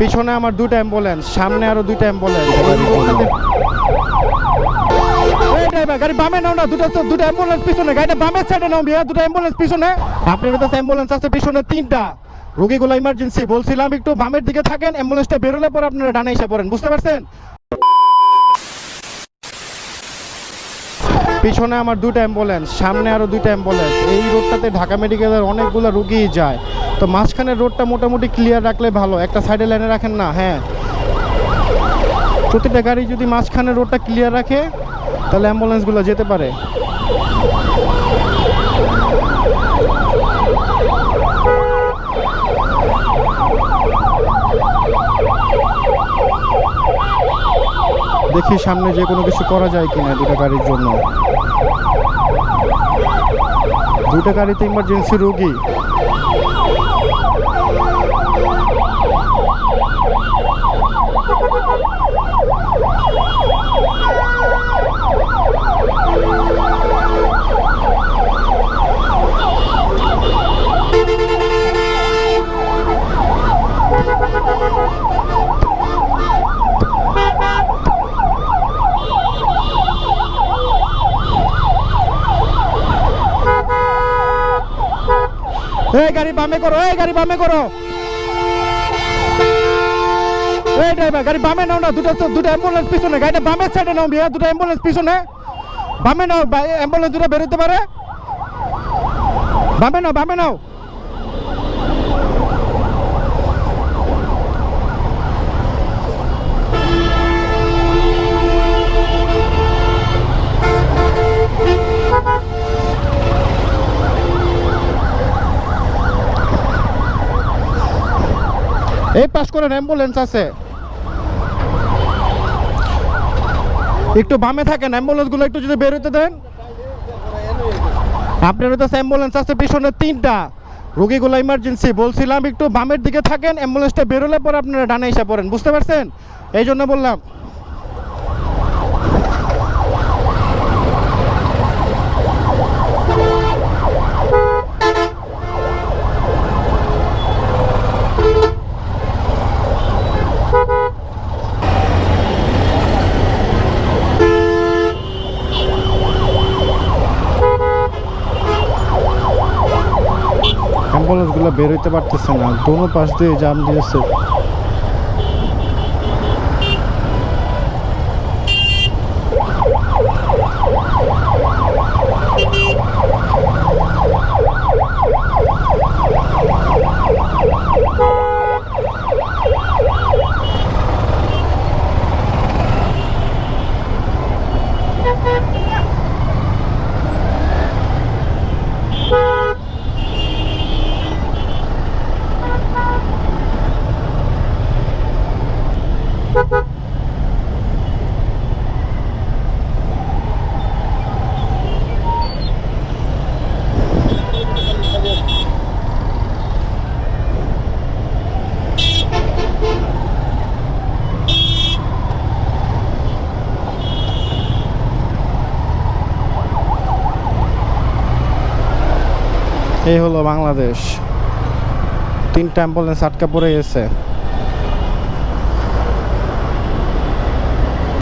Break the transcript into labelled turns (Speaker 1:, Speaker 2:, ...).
Speaker 1: পিছনে আমার দুটো অ্যাম্বুলেন্স সামনে আরও দুটো অ্যাম্বুলেন্স গাড়ি বামে নাও না, দুটো দুটো অ্যাম্বুলেন্স পিছনে, গাড়িটা বামের সাইডে নাও দুটো অ্যাম্বুলেন্স পিছনে। আপনার কাছে অ্যাম্বুলেন্স আছে পিছনে তিনটা। রোগীগুলো ইমার্জেন্সি বলছিলাম একটু বামের দিকে থাকেন অ্যাম্বুলেন্সটা বেরোলে পর আপনারা ডানে এসে পড়েন, বুঝতে পারছেন? পিছনে আমার দুটো অ্যাম্বুলেন্স সামনে আরও দুটো অ্যাম্বুলেন্স এই রোডটাতে ঢাকা মেডিকেলের অনেকগুলো রুগীই যায়। তো মাঝখানের রোডটা মোটামুটি ক্লিয়ার রাখলে ভালো। একটা সাইডে লাইনে রাখেন না হ্যাঁ। প্রতিটা গাড়ি যদি মাঝখানের রোডটা ক্লিয়ার রাখে, তাহলে অ্যাম্বুলেন্সগুলো যেতে পারে। দেখি সামনে যে কোনো কিছু করা যায় কিনা দুটা গাড়ির জন্য। দুটা গাড়িতে ইমার্জেন্সি রোগী? এই গাড়ি বামে করো, এই গাড়ি বামে করো। এই ড্রাইভার গাড়ি বামে নাও না, দুটো দুটো অ্যাম্বুলেন্স পিছনে। গাড়িটা বামের সাইডে নাও বিয়া দুটো অ্যাম্বুলেন্স পিছনে। বামে নাও অ্যাম্বুলেন্স দুটো বেরোতে পারে। বামে নাও বামে নাও। এই পাশ করেন অ্যাম্বুলেন্স আছে। একটু বামে থাকেন অ্যাম্বুলেন্সগুলো একটু যদি বেরোতে দেন। আপনার তো অ্যাম্বুলেন্স আছে, পিছনে তিনটা। রোগীগুলো ইমার্জেন্সি বলছিলাম একটু বামের দিকে থাকেন অ্যাম্বুলেন্সটা বেরোলে পরে আপনারা ডানে এসে পড়েন, বুঝতে পারছেন? এই জন্য বললাম। অ্যাম্বুলেন্সগুলো হইতে পারতেছে না। দোনো পাশ দিয়ে জাম দিয়েছে। এই হলো বাংলাদেশ। তিনটা অ্যাম্বুলেন্স আটকা পড়ে গেছে।